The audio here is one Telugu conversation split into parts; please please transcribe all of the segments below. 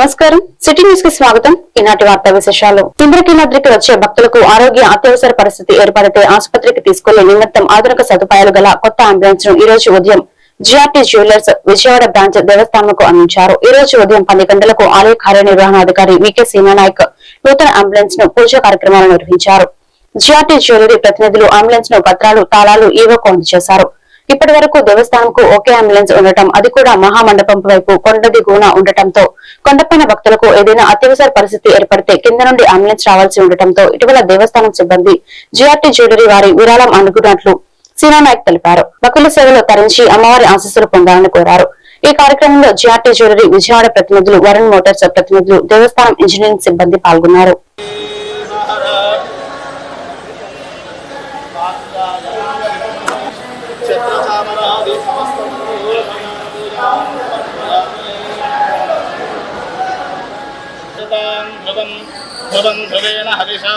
నమస్కారం. సిటీ న్యూస్కి స్వాగతం. ఈనాటి వార్తా విశేషాలు. ఇంద్రకీలాద్రికి వచ్చే భక్తులకు ఆరోగ్య అత్యవసర పరిస్థితి ఏర్పడితే ఆసుపత్రికి తీసుకెళ్ళే నిమిత్తం ఆధునిక సదుపాయాలు గల కొత్త అంబులెన్స్ను ఈ రోజు ఉదయం జిఆర్టీ జ్యువెలర్స్ విజయవాడ బ్రాంచ్ దేవస్థానంకు అందించారు. ఈ రోజు ఉదయం పది గంటలకు ఆలయ కార్యనిర్వహణాధికారి వికే సీమానాయక్ నూతన అంబులెన్స్ను పూజ కార్యక్రమాలు నిర్వహించారు. జిఆర్టీ జ్యువెలరీ ప్రతినిధులు అంబులెన్స్ను పత్రాలు తాళాలు ఈవోకు అందజేశారు. ఇప్పటి వరకు దేవస్థానంకు ఒకే అంబులెన్స్ ఉండటం అది కూడా మహామండపం వైపు కొండ దిగువన ఉండటంతో కొండపైన భక్తులకు ఏదైనా అత్యవసర పరిస్థితి ఏర్పడితే కింద నుండి అంబులెన్స్ రావాల్సి ఉండటంతో ఇటీవల దేవస్థానం సిబ్బంది జిఆర్టీ జ్యువెలరీ వారి విరాళం అందుకున్నట్లు సీనానాయక్ తెలిపారు. భక్తుల సేవలో తరించి అమ్మవారి ఆశీస్సులు పొందాలని కోరారు. ఈ కార్యక్రమంలో జిఆర్టీ జ్యువెలరీ విజయవాడ ప్రతినిధులు వరుణ్ మోటార్స్ ప్రతినిధులు దేవస్థానం ఇంజనీరింగ్ సిబ్బంది పాల్గొన్నారు. ధ్రువం హరిషా.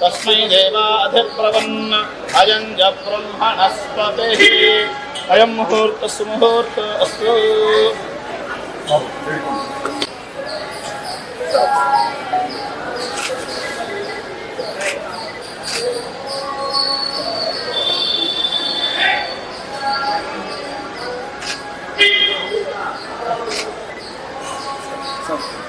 తస్మై దేవాధిప్రవన్ అయం జ బ్రహ్మణస్పతి. అయం ముహూర్త సుముహూర్త అస్తు. coração.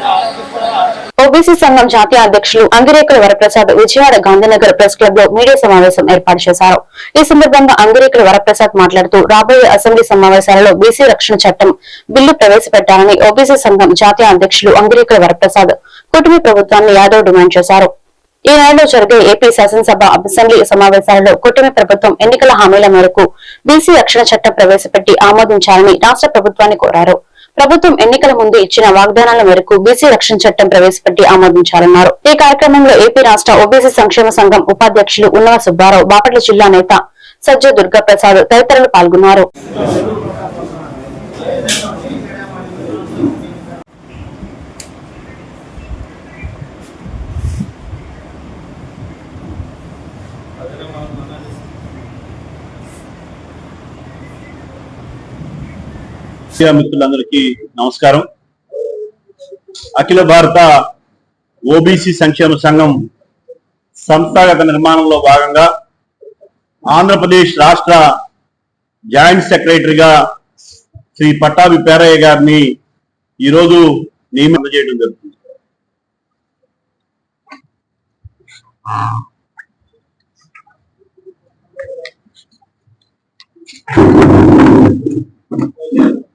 Thank you. ఓబీసీ సంఘం జాతీయ అధ్యక్షులు అంగిరేకుల వరప్రసాద్ విజయవాడ గాంధీనగర్ ప్రెస్ క్లబ్లో మీడియా సమావేశం ఏర్పాటు చేశారు. ఈ సందర్భంగా అంగిరేకుల వరప్రసాద్ మాట్లాడుతూ రాబోయే అసెంబ్లీ సమావేశాలలో బీసీ రక్షణ చట్టం బిల్లు ప్రవేశపెట్టాలని ఓబీసీ సంఘం జాతీయ అధ్యక్షులు అంగిరేకుల వరప్రసాద్ కుటుంబ ప్రభుత్వాన్ని యాదవ్ డిమాండ్ చేశారు. ఈ నెలలో జరిగే ఏపీ శాసనసభ అసెంబ్లీ సమావేశాలలో కూటమి ప్రభుత్వం ఎన్నికల హామీల మేరకు బీసీ రక్షణ చట్టం ప్రవేశపెట్టి ఆమోదించాలని రాష్ట్ర ప్రభుత్వాన్ని కోరారు. ప్రభుత్వం ఎన్నికల ముందు ఇచ్చిన వాగ్దానాల మేరకు బీసీ రక్షణ చట్టం ప్రవేశపెట్టి ఆమోదించాలన్నారు ఈ కార్యక్రమంలో ఏపీ రాష్ట్ర ఓబీసీ సంక్షేమ సంఘం ఉపాధ్యక్షులు ఉన్నవ సుబ్బారావు బాపట్ల జిల్లా నేత సజ్జ దుర్గా ప్రసాద్ తదితరులు పాల్గొన్నారు. మీడియా మిత్రులందరికీ నమస్కారం అఖిల భారత ఓబీసీ సంక్షేమ సంఘం సంస్థాగత నిర్మాణంలో భాగంగా ఆంధ్రప్రదేశ్ రాష్ట్ర జాయింట్ సెక్రటరీగా శ్రీ పట్టాభి పేరయ్య గారిని ఈరోజు నియమనం చేయడం జరుగుతుంది Thank you.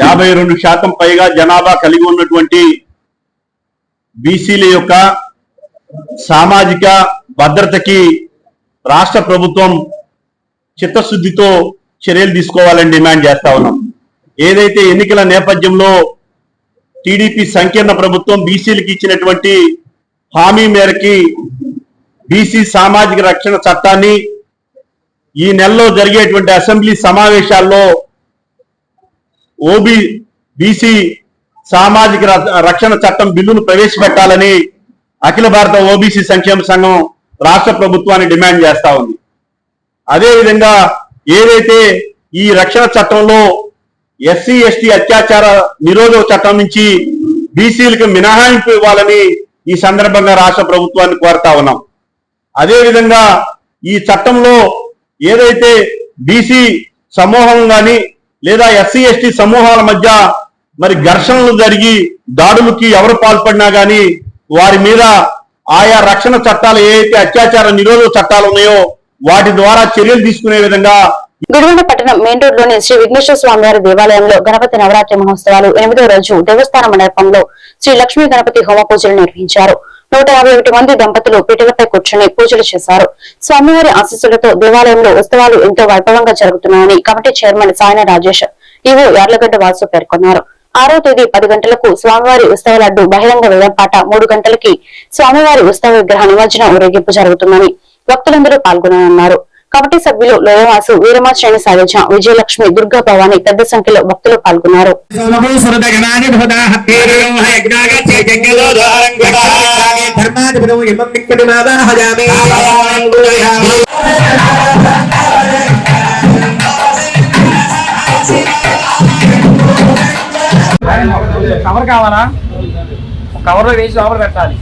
యాభై రెండు శాతం పైగా జనాభా కలిగి ఉన్నటువంటి బీసీల యొక్క సామాజిక భద్రతకి రాష్ట్ర ప్రభుత్వం చిత్తశుద్ధితో చర్యలు తీసుకోవాలని డిమాండ్ చేస్తా ఉన్నాం. ఏదైతే ఎన్నికల నేపథ్యంలో టీడీపీ సంకీర్ణ ప్రభుత్వం బీసీలకు ఇచ్చినటువంటి హామీ మేరకి బీసీ సామాజిక రక్షణ చట్టాన్ని ఈ నెలలో జరిగేటువంటి అసెంబ్లీ సమావేశాల్లో ఓబీ బీసీ సామాజిక ర- రక్షణ చట్టం బిల్లును ప్రవేశపెట్టాలని అఖిల భారత ఓబీసీ సంక్షేమ సంఘం రాష్ట్ర ప్రభుత్వాన్ని డిమాండ్ చేస్తా ఉంది. అదేవిధంగా ఏదైతే ఈ రక్షణ చట్టంలో ఎస్సీ ఎస్టీ అత్యాచార నిరోధక చట్టం నుంచి బీసీలకు మినహాయింపు ఇవ్వాలని ఈ సందర్భంగా రాష్ట్ర ప్రభుత్వాన్ని కోరుతా ఉన్నాం. అదేవిధంగా ఈ చట్టంలో ఏదైతే బీసీ సమూహం కానీ లేదా ఎస్సీ ఎస్టీ సమూహాల మధ్య మరి ఘర్షణలు జరిగి దాడులకి ఎవరు పాల్పడినా కానీ వారి మీద ఆయా రక్షణ చట్టాలు ఏవైతే అత్యాచార నిరోధక చట్టాలు ఉన్నాయో వాటి ద్వారా చర్యలు తీసుకునే విధంగా గుడివండ పట్టణం మెయిన్ రోడ్లోని శ్రీ విఘ్నేశ్వర స్వామి వారి దేవాలయంలో గణపతి నవరాత్రి మహోత్సవాలు ఎనిమిదో రోజు దేవస్థాన మండపంలో శ్రీ లక్ష్మీ గణపతి హోమ పూజలు నిర్వహించారు. నూట యాభై ఒకటి మంది దంపతులు పీటలపై కూర్చొని పూజలు చేశారు. స్వామివారి ఆశీస్సులతో దేవాలయంలో ఉత్సవాలు ఎంతో వైభవంగా జరుగుతున్నాయని committee chairman Sayana Rajesh EO Yarlagadda Vasu పేర్కొన్నారు. ఆరో తేదీ పది గంటలకు స్వామివారి ఉత్సవ లడ్డు బహిరంగ వేలంపాట మూడు గంటలకి స్వామివారి ఉత్సవ విగ్రహ నిమజ్జన ఊరేగింపు జరుగుతుందని భక్తులందరూ పాల్గొననున్నారు కమిటీ సభ్యులు లోయవాసు వీరమాశ్రేణి సాధించిన విజయలక్ష్మి దుర్గా భవాని పెద్ద సంఖ్యలో భక్తులు పాల్గొన్నారు ధర్మాధిపతం కవర్ కావాలా? కవర్లో వేసి లోపల పెట్టాలి.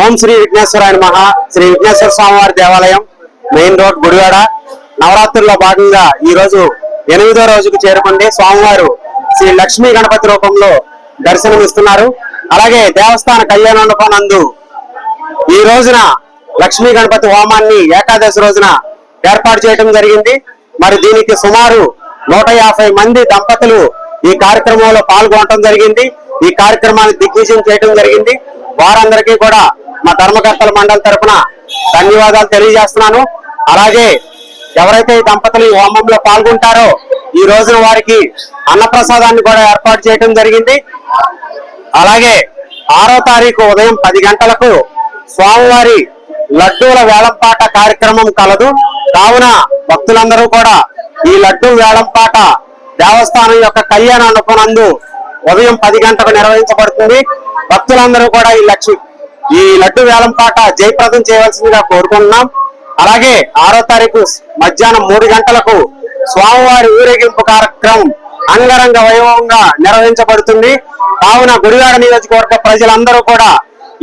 ఓం శ్రీ విఘ్నేశ్వరాయణ మహా శ్రీ విఘ్నేశ్వర స్వామివారి దేవాలయం మెయిన్ రోడ్ గుడివాడ. నవరాత్రుల్లో భాగంగా ఈ రోజు ఎనిమిదో రోజుకు చేరుకుంది స్వామివారు శ్రీ లక్ష్మీ గణపతి రూపంలో దర్శనం ఇస్తున్నారు అలాగే దేవస్థాన కళ్యాణోపం నందు ఈ రోజున లక్ష్మీ గణపతి హోమాన్ని ఏకాదశి రోజున ఏర్పాటు చేయడం జరిగింది. మరి దీనికి సుమారు నూట యాభై మంది దంపతులు ఈ కార్యక్రమంలో పాల్గొనడం జరిగింది. ఈ కార్యక్రమాన్ని దిగ్విజయం చేయడం జరిగింది. వారందరికీ కూడా మా ధర్మకర్తల మండలి తరపున ధన్యవాదాలు తెలియజేస్తున్నాను. అలాగే ఎవరైతే ఈ దంపతులు ఈ హోమంలో పాల్గొంటారో ఈ రోజున వారికి అన్నప్రసాదాన్ని కూడా ఏర్పాటు చేయడం జరిగింది. అలాగే ఆరో తారీఖు ఉదయం పది గంటలకు స్వామివారి లడ్డూల వేలంపాట కార్యక్రమం కలదు. కావున భక్తులందరూ కూడా ఈ లడ్డూ వేలంపాట దేవస్థానం యొక్క కళ్యాణ అనుకునందు ఉదయం పది గంటలకు నిర్వహించబడుతుంది. భక్తులందరూ కూడా ఈ లక్ష్మి ఈ లడ్డు వేలంపాట జయప్రదం చేయవలసిందిగా కోరుకుంటున్నాం. అలాగే ఆరో తారీఖు మధ్యాహ్నం మూడు గంటలకు స్వామివారి ఊరేగింపు కార్యక్రమం అంగరంగ వైభవంగా నిర్వహించబడుతుంది. కావున గుడివాడ నియోజకవర్గ ప్రజలందరూ కూడా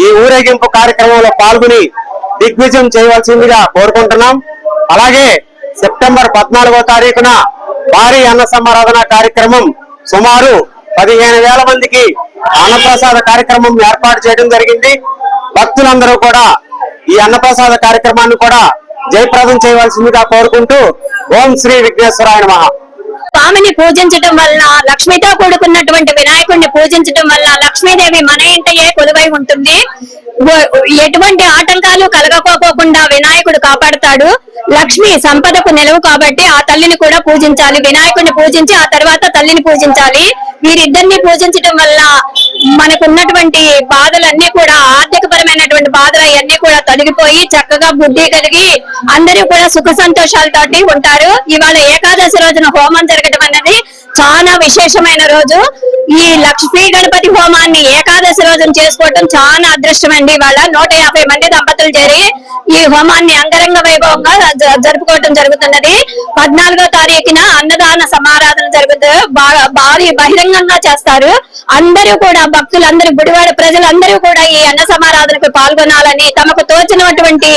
ఈ ఊరేగింపు కార్యక్రమంలో పాల్గొని దిగ్విజయం చేయవలసిందిగా కోరుకుంటున్నాం. అలాగే సెప్టెంబర్ పద్నాలుగో తారీఖున భారీ అన్న సమారాధన కార్యక్రమం సుమారు పదిహేను వేల మందికి అన్నప్రసాద కార్యక్రమం ఏర్పాటు చేయడం జరిగింది. భక్తులందరూ కూడా ఈ అన్నప్రసాద కార్యక్రమాన్ని కూడా జయప్రదం చేయవలసిందిగా కోరుకుంటూ ఓం శ్రీ విఘ్నేశ్వరాయ మహా స్వామిని పూజించటం వల్ల లక్ష్మితో కూడుకున్నటువంటి వినాయకుడిని పూజించడం వల్ల లక్ష్మీదేవి మన ఇంటయే కొలువై ఉంటుంది. ఎటువంటి ఆటంకాలు కలగకోకుండా వినాయకుడు కాపాడుతాడు. లక్ష్మి సంపదకు నిలవు కాబట్టి ఆ తల్లిని కూడా పూజించాలి. వినాయకుడిని పూజించి ఆ తర్వాత తల్లిని పూజించాలి. వీరిద్దరిని పూజించటం వల్ల మనకున్నటువంటి బాధలన్నీ కూడా ఆర్థిక పరమైనటువంటి అవన్నీ చక్కగా బుద్ధి కలిగి అందరూ కూడా సుఖ సంతోషాలతోటి ఉంటారు. ఇవాళ ఏకాదశి రోజున హోమం జరగడం అనేది చాలా విశేషమైన రోజు. ఈ లక్ష్మీ గణపతి హోమాన్ని ఏకాదశి రోజున చేసుకోవటం చాలా అదృష్టం అండి ఇవాళ నూట యాభై మంది దంపతులు చేరి ఈ హోమాన్ని అంగరంగ వైభవంగా జ- జరుపుకోవటం జరుగుతున్నది. పద్నాలుగో తారీఖున అన్నదాన సమారాధన జరుగుతుంది భారీ బహిరంగంగా చేస్తారు. అందరూ కూడా భక్తులందరూ గుడివాడ ప్రజలందరూ కూడా ఈ అన్న సమారాధనకు పాల్గొనాలని తమకు తోచినటువంటి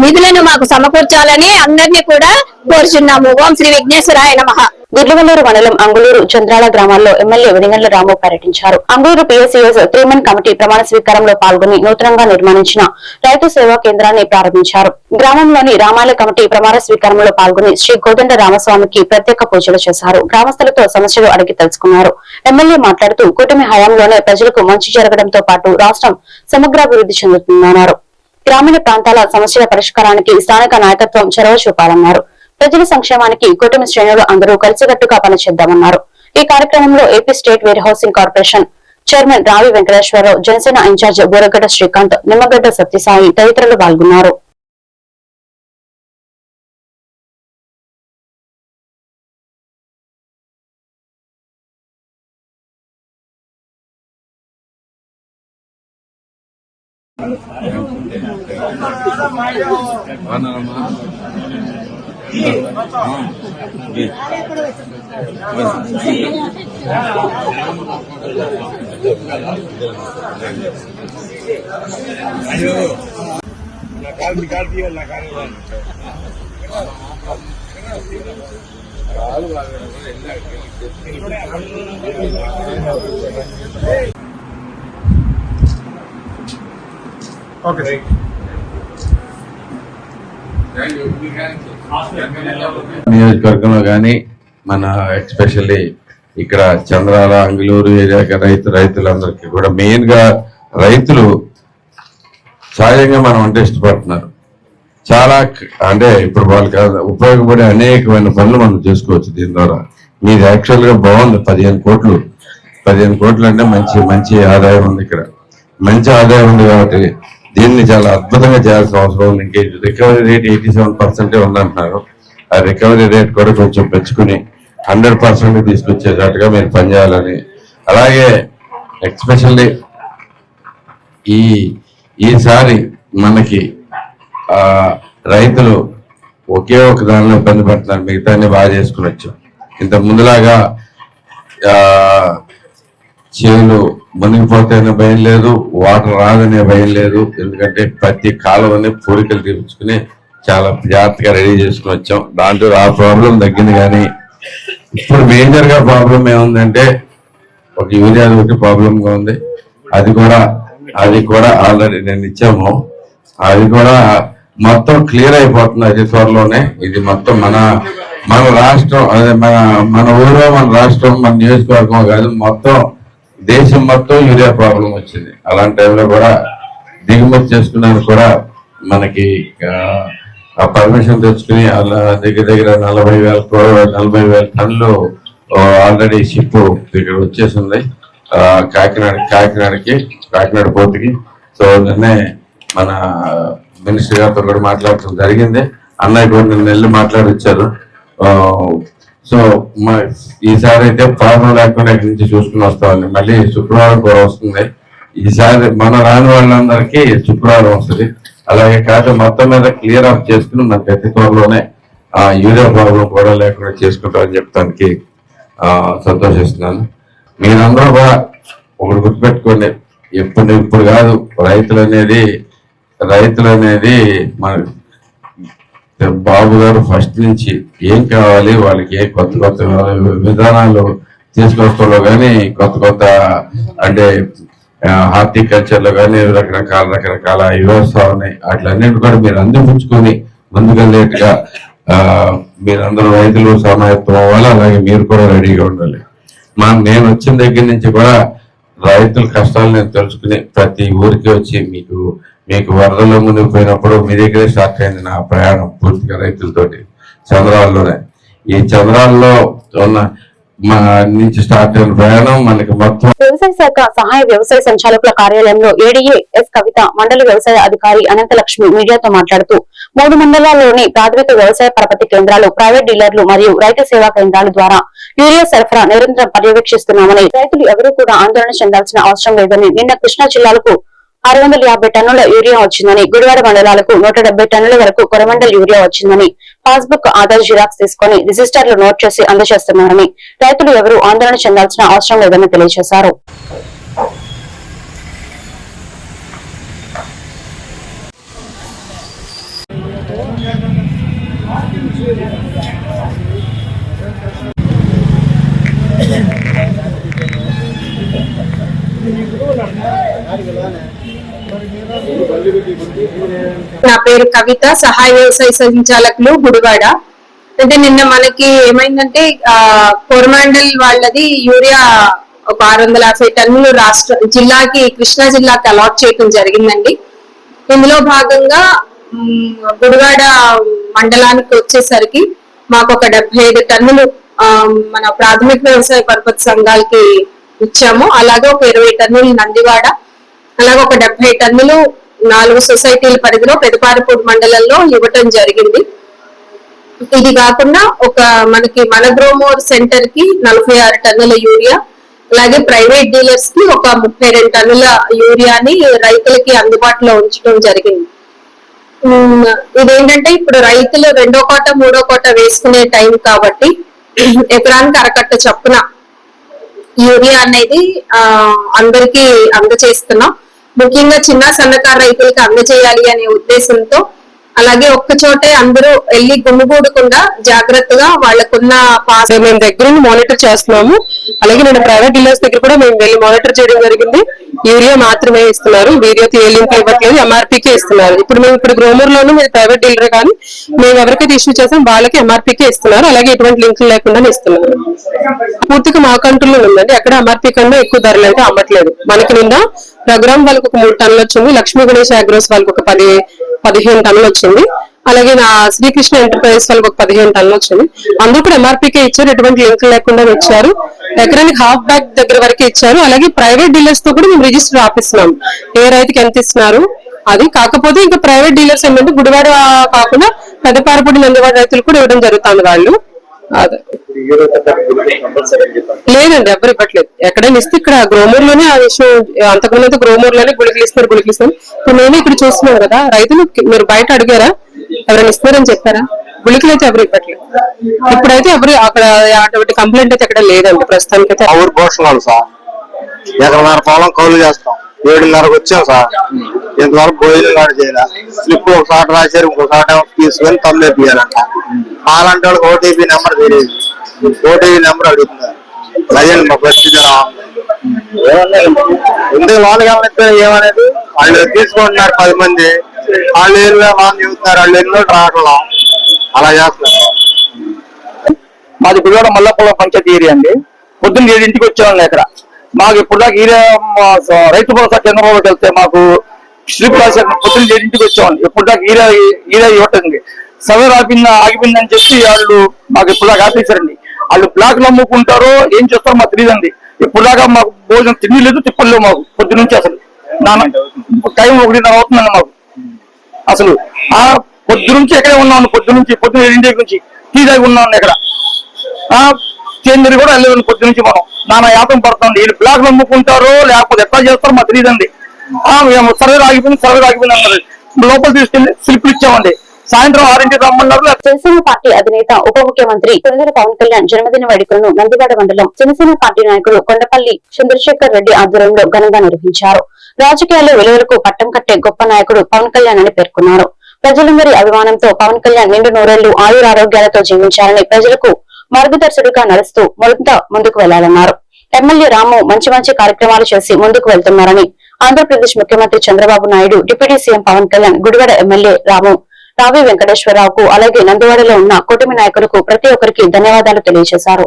నిధులను మాకు సమకూర్చాలని అందరినీ కూడా కోరుచున్నాము. ఓం శ్రీ విఘ్నేశ్వరాయ నమ. గుడ్లవల్లూరు మండలం అంగులూరు చంద్రాల గ్రామాల్లో ఎమ్మెల్యే వెలిగండ్ల రాము పర్యటించారు. అంగుళూరు పిఎస్సిఎస్ త్రీమన్ కమిటీ ప్రమాణ స్వీకారంలో పాల్గొని నూతనంగా నిర్మించిన రైతు సేవా కేంద్రాన్ని ప్రారంభించారు. గ్రామంలోని రామాలయ కమిటీ ప్రమాణ స్వీకారంలో పాల్గొని శ్రీ కోదండ రామస్వామికి ప్రత్యేక పూజలు చేశారు. గ్రామస్తులతో సమస్యలు అడిగి తెలుసుకున్నారు. ఎమ్మెల్యే మాట్లాడుతూ కూటమి హయాంలోనే ప్రజలకు మంచి జరగడంతో పాటు రాష్ట్రం సమగ్రాభివృద్ధి చెందుతుందన్నారు. గ్రామీణ ప్రాంతాల సమస్యల పరిష్కారానికి స్థానిక నాయకత్వం చొరవ చూపాలన్నారు. ప్రజల సంక్షేమానికి కూటమి శ్రేణులు అందరూ కలిసికట్టుగా పనిచేద్దామన్నారు. ఈ కార్యక్రమంలో AP state warehousing corporation chairman Ravi Venkateswararao Janasena incharge Booragadda Srikanth Nimmagadda Satyasai తదితరులు పాల్గొన్నారు. काल निकाल दिया लगाने Okay. Thank you. నియోజకవర్గంలో కానీ మన ఎస్పెషల్లీ ఇక్కడ చంద్రాల అంగులూరు ఏరియా రైతు రైతులందరికీ కూడా మెయిన్గా రైతులు సహజంగా మనం అంటే ఇష్టపడుతున్నారు. చాలా అంటే ఇప్పుడు వాళ్ళకి ఉపయోగపడే అనేకమైన పనులు మనం చేసుకోవచ్చు దీని ద్వారా. మీది యాక్చువల్గా బాగుంది పదిహేను కోట్లు. పదిహేను కోట్లు అంటే మంచి మంచి ఆదాయం ఉంది ఇక్కడ. మంచి ఆదాయం ఉంది కాబట్టి దీన్ని చాలా అద్భుతంగా చేయాల్సిన అవసరం ఉంది. ఇంకే రికవరీ రేట్ ఎయిటీ సెవెన్ పర్సెంటే ఉందంటున్నారు. ఆ రికవరీ రేట్ కూడా కొంచెం పెంచుకుని హండ్రెడ్ పర్సెంట్ తీసుకొచ్చేటట్టుగా మీరు పనిచేయాలని అలాగే ఎక్స్పెషల్లీ ఈ ఈసారి మనకి రైతులు ఒకే ఒక దానిలో ఇబ్బంది పడుతున్నారు. మిగతాన్ని బాగా చేసుకుని వచ్చాం. ఇంత ముందులాగా చేలు మునిగిపోతాయనే భయం లేదు వాటర్ రాదనే భయం లేదు. ఎందుకంటే ప్రతి కాలువని పూరికలు తీర్చుకుని చాలా జాగ్రత్తగా రెడీ చేసుకుని వచ్చాం. దాంట్లో ఆ ప్రాబ్లం తగ్గింది కానీ ఇప్పుడు మేజర్గా ప్రాబ్లం ఏముందంటే ఒక యూరియా ఒకటి ప్రాబ్లంగా ఉంది. అది కూడా అది కూడా ఆల్రెడీ నేను ఇచ్చాము. అది కూడా మొత్తం క్లియర్ అయిపోతుంది అతి త్వరలోనే. ఇది మొత్తం మన మన రాష్ట్రం అదే మన మన ఊరో మన రాష్ట్రం మన నియోజకవర్గం కాదు మొత్తం దేశం మొత్తం యూరియా ప్రాబ్లం వచ్చింది. అలాంటి టైంలో కూడా దిగుమతి చేసుకున్నాను కూడా మనకి ఆ, పర్మిషన్ తెచ్చుకుని అలా దగ్గర దగ్గర నలభై వేల నలభై వేల టన్నులు ఆల్రెడీ షిప్ ఇక్కడ వచ్చేసింది కాకినాడ కాకినాడకి కాకినాడ పోర్టుకి. సో నిన్నే మన మినిస్టర్ గారితో కూడా మాట్లాడటం జరిగింది. అన్నయ్య కూడా నిన్న వెళ్ళి మాట్లాడి వచ్చారు సో మా ఈసారి అయితే ప్రాబ్లం లేకుండా ఇక్కడి నుంచి చూసుకుని వస్తామండి. మళ్ళీ శుక్రవారం కూడా వస్తుంది. ఈసారి మన రాని వాళ్ళందరికీ శుక్రవారం వస్తుంది. అలాగే కాదు మొత్తం మీద క్లియర్ అప్ చేసుకుని మన ప్రతి త్వరలోనే ఆ యూరియా ప్రాబ్లం కూడా లేకుండా చేసుకుంటామని చెప్పడానికి సంతోషిస్తున్నాను. మీరందరూ కూడా ఒకటి గుర్తుపెట్టుకోండి. ఎప్పుడు ఇప్పుడు కాదు రైతులు అనేది రైతులు అనేది మన బాబు గారు ఫస్ట్ నుంచి ఏం కావాలి వాళ్ళకి ఏ కొత్త కొత్త విధానాలు తీసుకొస్తాలో కానీ కొత్త కొత్త అంటే హార్టికల్చర్లో కానీ రకరకాల రకరకాల వ్యవస్థ ఉన్నాయి వాటిలన్నిటి కూడా మీరు అందిపుచ్చుకొని ముందుకెళ్ళేట్టుగా మీరందరూ రైతులు సమాయత్వం అవ్వాలి అలాగే మీరు కూడా రెడీగా ఉండాలి. మా నేను వచ్చిన దగ్గర నుంచి కూడా రైతుల కష్టాలు నేను తెలుసుకుని ప్రతి ఊరికి వచ్చి మీకు మీకు వరదలో మునిగిపోయినప్పుడు మీ దగ్గరే స్టార్ట్ అయింది నా ప్రయాణం పూర్తిగా రైతులతోటి. చంద్రాల్లోనే. ఈ చంద్రాల్లో ఉన్న నుంచి స్టార్ట్ అయిన ప్రయాణం మనకి మొత్తం వ్యవసాయ శాఖ సహాయ వ్యవసాయ సంచాలకుల కార్యాలయంలో ఏడీఏ ఎస్ కవిత మండల వ్యవసాయ అధికారి అనంతలక్ష్మి మీడియాతో మాట్లాడుతూ మూడు మండలాల్లోని ప్రాథమిక వ్యవసాయ పరపతి కేంద్రాలు ప్రైవేట్ డీలర్లు మరియు రైతు సేవా కేంద్రాల ద్వారా యూరియా సరఫరా నిరంతరం పర్యవేక్షిస్తున్నామని రైతులు ఎవరూ కూడా ఆందోళన చెందాల్సిన అవసరం లేదని నిన్న కృష్ణా జిల్లాలకు ఆరు వందల యాభై టన్నుల యూరియా వచ్చిందని గుడివాడ మండలాలకు నూట డెబ్బై టన్నుల వరకు కొరమండల్ యూరియా వచ్చిందని పాస్బుక్ ఆధార్ జిరాక్స్ తీసుకుని రిజిస్టర్లు నోట్ చేసి అందజేస్తున్నారని రైతులు ఎవరూ ఆందోళన చెందాల్సిన అవసరం లేదని తెలియజేశారు. నాలుగు నా పేరు కవిత సహాయ వ్యవసాయ సంచాలకులు గుడివాడ. అంటే నిన్న మనకి ఏమైందంటే ఆ కోరమాండల్ వాళ్ళది యూరియా ఒక ఆరు వందల యాభై టన్నులు రాష్ట్ర జిల్లాకి కృష్ణా జిల్లాకి అలాట్ చేయడం జరిగిందండి. ఇందులో భాగంగా గుడివాడ మండలానికి వచ్చేసరికి మాకు ఒక డెబ్బై ఐదు టన్నులు మన ప్రాథమిక వ్యవసాయ పరపతి సంఘాలకి ఇచ్చాము. అలాగే ఒక ఇరవై టన్నులు నందివాడ అలాగే ఒక డెబ్బై టన్నులు నాలుగు సొసైటీల పరిధిలో పెదపారపూడి మండలంలో ఇవ్వటం జరిగింది. ఇది కాకుండా ఒక మనకి మన గ్రోమోర్ సెంటర్కి నలభై ఆరు టన్నుల యూరియా అలాగే ప్రైవేట్ డీలర్స్కి ఒక ముప్పై రెండు టన్నుల యూరియాని రైతులకి అందుబాటులో ఉంచడం జరిగింది. ఇదేంటంటే ఇప్పుడు రైతులు రెండో కోట మూడో కోట వేసుకునే టైం కాబట్టి ఎకరానికి అరకట్ట చొప్పున యూరియా అనేది ఆ అందరికి అందజేస్తున్నాం. ముఖ్యంగా చిన్న సన్నకారు రైతులకు అందజేయాలి అనే ఉద్దేశంతో అలాగే ఒక్క చోటే అందరూ వెళ్ళి గుమ్మిగూడకుండా జాగ్రత్తగా వాళ్ళకున్న పాస్ మేము దగ్గర మానిటర్ చేస్తున్నాము. అలాగే నేను ప్రైవేట్ డీలర్స్ దగ్గర కూడా మేము వెళ్ళి మానిటర్ చేయడం జరిగింది. యూరియా మాత్రమే ఇస్తున్నారు. వీరియోతో ఏ లింక్ ఇవ్వట్లేదు. ఎంఆర్పీకే ఇస్తున్నారు. ఇప్పుడు మేము ఇప్పుడు గ్రోమర్ లోను మీరు ప్రైవేట్ డీలర్ కానీ మేము ఎవరికైతే ఇష్యూ చేసాం వాళ్ళకి ఎంఆర్పీకే ఇస్తున్నారు. అలాగే ఎటువంటి లింకులు లేకుండా ఇస్తున్నారు పూర్తిగా మా కంట్రోల్లో ఉందండి. ఎక్కడ ఎంఆర్పీ కన్నా ఎక్కువ ధరలు అయితే అమ్మట్లేదు. మనకి నిన్న రఘురామ్ వాళ్ళకి ఒక మూడు టన్నులు వచ్చింది. లక్ష్మీ గణేష్ అగ్రోస్ వాళ్ళకి ఒక పది పదిహేను టన్నులు వచ్చింది. అలాగే నా శ్రీకృష్ణ ఎంటర్ప్రైజెస్ వాళ్ళకి ఒక పదిహేను టన్నులు వచ్చింది. అందరూ కూడా ఎంఆర్పీకే ఇచ్చారు ఎటువంటి లింక్ లేకుండా ఇచ్చారు. ఎకరానికి హాఫ్ బ్యాగ్ దగ్గర వరకు ఇచ్చారు. అలాగే ప్రైవేట్ డీలర్స్తో కూడా మేము రిజిస్టర్ ఆపిస్తున్నాం ఏ రైతుకి ఎంత ఇస్తున్నారు? అది కాకపోతే ఇంకా ప్రైవేట్ డీలర్స్ ఏంటంటే గుడివాడ కాకుండా పెద్దపారపూడి నందివాడ రైతులు కూడా ఇవ్వడం జరుగుతుంది వాళ్ళు. అదే. లేదండి ఎవరు ఇవ్వట్లేదు. ఎక్కడైనా ఇస్తే ఇక్కడ గ్రోమూర్లోనే ఆ విషయం అంతకుముందు అయితే గ్రోమూర్లోనే గుళికలు ఇస్తున్నారు గుళికలు ఇస్తున్నారు ఇప్పుడు మేము ఇక్కడ చూస్తున్నాం కదా రైతులు మీరు బయట అడిగారా? ఎవరైనా ఇస్తున్నారని చెప్పారా? గుళికలు అయితే ఎవరు ఇవ్వట్లేదు. ఇప్పుడైతే ఎవరు అక్కడ అటువంటి కంప్లైంట్ అయితే ఎక్కడ లేదండి ప్రస్తుతానికి అయితే మా ఊరు పోషణాలు సార్ ఎకరన్నర పొలం కౌలు చేస్తాం. ఏడున్నరకు వచ్చాం సార్. ఇంతవరకు భోజనం కాదు చేయలే స్లిప్ ఒకసారి రాశారు ఇంకోసారి తీసుకొని తమ్మేపియాలంట అలాంటి వాళ్ళకి ఓటీపీ నెంబర్ తెలియదు. ఓటీపీ నెంబర్ అడుగుతున్నారు. అదేంటి మా పరిస్థితి ఎందుకు వాళ్ళకి ఏమైతే ఏమనేది? వాళ్ళు తీసుకుంటున్నారు పది మంది. వాళ్ళు ఏళ్ళు వాళ్ళు చూస్తున్నారు వాళ్ళు ఎన్నో రావట్లా అలా చేస్తున్నారు. మాది గుడివాడ మల్లపురం పంచాయతీ ఏరియా అండి. పొద్దున్న ఏడింటికి వచ్చేవాళ్ళం ఇక్కడ. మాకు ఇప్పుడు దాకా రైతు భరోసా కేంద్రంలోకి వెళ్తే మాకు స్లిప్ రాశారు పొద్దున్న ఏడింటికి వచ్చేవాళ్ళం. ఇప్పుడు దాకా ఏరియా ఏరియా ఇవ్వటండి సర్వే ఆపిందా ఆగిపోయిందని చెప్పి వాళ్ళు మాకు ఇప్పుడు దాకా ఆపేశారండి. వాళ్ళు బ్లాక్లో అమ్ముకుంటారో ఏం చేస్తారో మాకు తెలియదండి. ఇప్పుడు దాకా మాకు భోజనం తిండి లేదు తిప్పలేవు మాకు పొద్దు నుంచి అసలు. నాన్న టైం ఒకటిన్నర అవుతుందండి మాకు. అసలు ఆ పొద్దు నుంచి ఎక్కడే ఉన్నాను పొద్దు నుంచి పొద్దున్న ఏడింటి నుంచి టీ తాగి ఉన్నాను ఇక్కడ ఆ చేంజర్ కూడా వెళ్ళలేదు కొద్ది నుంచి మనం. నాన్న యాతం పడుతుంది. వీళ్ళు బ్లాక్ నమ్ముకుంటారో లేకపోతే ఎట్లా చేస్తారో మాకు తెలియదండి మేము సర్వే ఆగిపోయింది సర్వే ఆగిపోయింది అన్నారు. లోపల తీసుకెళ్ళి స్లిప్లు ఇచ్చామండి. సాయంత్రం ఆరింటి రమ్మన్నారు జనసేన పార్టీ అధినేత ఉప ముఖ్యమంత్రి తొందర పవన్ కళ్యాణ్ జన్మదిన వేడుకలను నందివాడ మండలం జనసేన పార్టీ నాయకులు కొండపల్లి చంద్రశేఖర్ రెడ్డి ఆధ్వర్యంలో ఘనంగా నిర్వహించారు. రాజకీయాల్లో విలువలకు పట్టం కట్టే గొప్ప నాయకుడు పవన్ కళ్యాణ్ అని పేర్కొన్నారు. ప్రజలందరి అభిమానంతో పవన్ కళ్యాణ్ నిండు నూరేళ్ళు ఆయురారోగ్యాలతో జీవించాలని ప్రజలకు మార్గదర్శకుడిగా నడుస్తూ మరింత ముందుకు వెళ్ళాలన్నారు ఎమ్మెల్యే రాము మంచి మంచి కార్యక్రమాలు చేసి ముందుకు వెళ్తున్నారని ఆంధ్రప్రదేశ్ ముఖ్యమంత్రి Chandrababu Naidu deputy CM Pawan Kalyan Gudivada MLA Ramu Ravi వెంకటేశ్వరరావుకు అలాగే నందివాడలో ఉన్న కూటమి నాయకులకు ప్రతి ఒక్కరికి ధన్యవాదాలు తెలియజేశారు.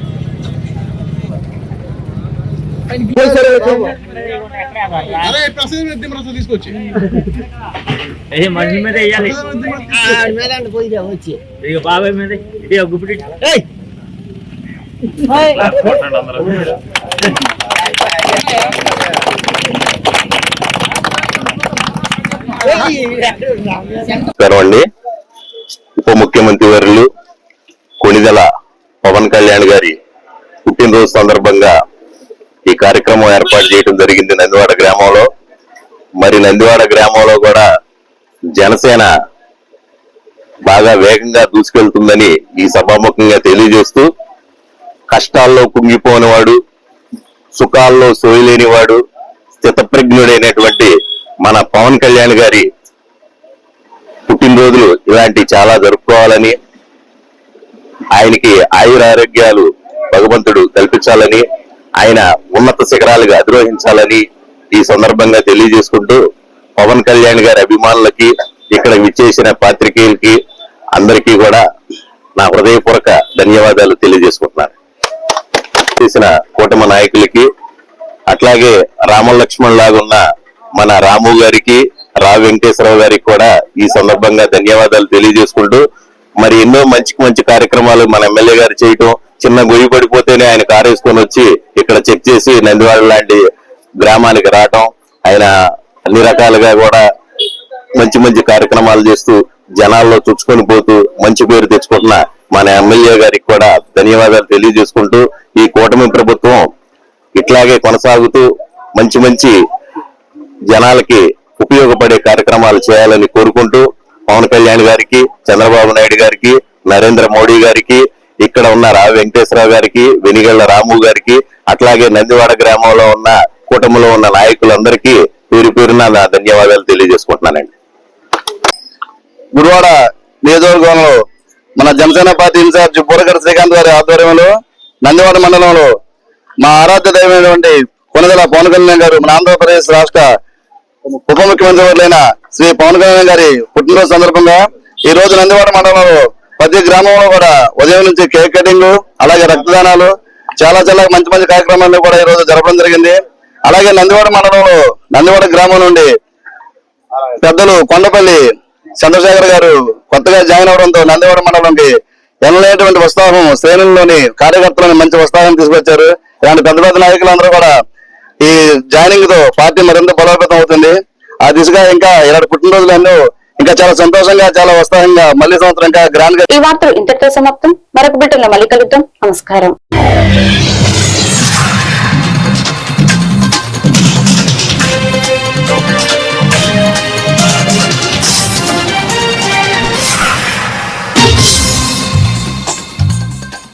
తీసుకొచ్చి మనిషి మీద వేయాలి ఇక బాబాయ్ మీద నమస్కారం అండి ఉప ముఖ్యమంత్రి వర్యులు కొణిదెల పవన్ కళ్యాణ్ గారి పుట్టినరోజు సందర్భంగా ఈ కార్యక్రమం ఏర్పాటు చేయడం జరిగింది నందివాడ గ్రామంలో. మరి నందివాడ గ్రామంలో కూడా జనసేన బాగా వేగంగా దూసుకెళ్తుందని ఈ సభాముఖంగా తెలియజేస్తూ కష్టాల్లో కుంగిపోనివాడు సుఖాల్లో సోయలేనివాడు స్థితప్రజ్ఞుడైనటువంటి మన పవన్ కళ్యాణ్ గారి పుట్టినరోజులు ఇలాంటి చాలా జరుపుకోవాలని ఆయనకి ఆయుర ఆరోగ్యాలు భగవంతుడు కల్పించాలని ఆయన ఉన్నత శిఖరాలుగా అధిరోహించాలని ఈ సందర్భంగా తెలియజేసుకుంటూ పవన్ కళ్యాణ్ గారి అభిమానులకి ఇక్కడ విచ్చేసిన పాత్రికేయులకి అందరికీ కూడా నా హృదయపూర్వక ధన్యవాదాలు తెలియజేసుకుంటున్నాను. చేసిన కూటమి నాయకులకి అట్లాగే రామలక్ష్మణ్ లాగున్న మన రాము గారికి రా వెంకటేశ్వరరావు గారికి కూడా ఈ సందర్భంగా ధన్యవాదాలు తెలియజేసుకుంటూ మరి ఎన్నో మంచి మంచి కార్యక్రమాలు మన ఎమ్మెల్యే గారు చేయటం చిన్న గొయ్యి పడిపోతేనే ఆయన కారు వేసుకొని వచ్చి ఇక్కడ చెక్ చేసి నందివాడ లాంటి గ్రామానికి రావటం ఆయన అన్ని రకాలుగా కూడా మంచి మంచి కార్యక్రమాలు చేస్తూ జనాల్లో చుచ్చుకొని పోతూ మంచి పేరు తెచ్చుకుంటున్న మన ఎమ్మెల్యే గారికి కూడా ధన్యవాదాలు తెలియజేసుకుంటూ ఈ కూటమి ప్రభుత్వం ఇట్లాగే కొనసాగుతూ మంచి మంచి జనాలకి ఉపయోగపడే కార్యక్రమాలు చేయాలని కోరుకుంటూ పవన్ కళ్యాణ్ గారికి చంద్రబాబు నాయుడు గారికి నరేంద్ర మోడీ గారికి ఇక్కడ ఉన్న రా వెంకటేశ్వరరావు గారికి వెనిగళ్ళ రాము గారికి అట్లాగే నందివాడ గ్రామంలో ఉన్న కూటమిలో ఉన్న నాయకులందరికీ పేరు పేరున నా ధన్యవాదాలు తెలియజేసుకుంటున్నానండి. గురువాడ నియోజకవర్గంలో మన జనసేన పార్టీ ఇన్ఛార్జ్ బుర్రగడ శ్రీకాంత్ గారి ఆధ్వర్యంలో నందివాడ మండలంలో మా ఆరాధ్య దైవమైనటువంటి కొనగల పవన్ కళ్యాణ్ గారు మన ఆంధ్రప్రదేశ్ రాష్ట్ర ఉప ముఖ్యమంత్రి వర్లైన శ్రీ పవన్ కళ్యాణ్ గారి పుట్టినరోజు సందర్భంగా ఈ రోజు నందివాడ మండలంలో ప్రతి గ్రామంలో కూడా ఉదయం నుంచి కేక్ కటింగ్ అలాగే రక్తదానాలు చాలా చాలా మంచి మంచి కార్యక్రమాలు కూడా ఈ రోజు జరపడం జరిగింది. అలాగే నందివాడ మండలంలో నందివాడ గ్రామం నుండి పెద్దలు కొండపల్లి చంద్రశేఖర్ గారు కొత్తగా జాయిన్ అవడంతో నందివాడ మండలంకి ఎనలేటువంటి ఉత్సాహం శ్రేణుల్లోని కార్యకర్తలను మంచి ఉత్సాహం తీసుకొచ్చారు. ఇలాంటి పెద్ద పెద్ద నాయకులందరూ కూడా ఈ జాయినింగ్తో పార్టీ మరింత బలోపేతం అవుతుంది. ఆ దిశగా ఇంకా ఇలాంటి పుట్టినరోజులను ఇంకా చాలా సంతోషంగా చాలా ఉత్సాహంగా మళ్ళీ సంవత్సరం ఇంకా గ్రాండ్గా ఈ వార్తలు ఇంతటితో సమాప్తం. మరొక బిడ్డలో మళ్ళీ కలుద్దాం. నమస్కారం.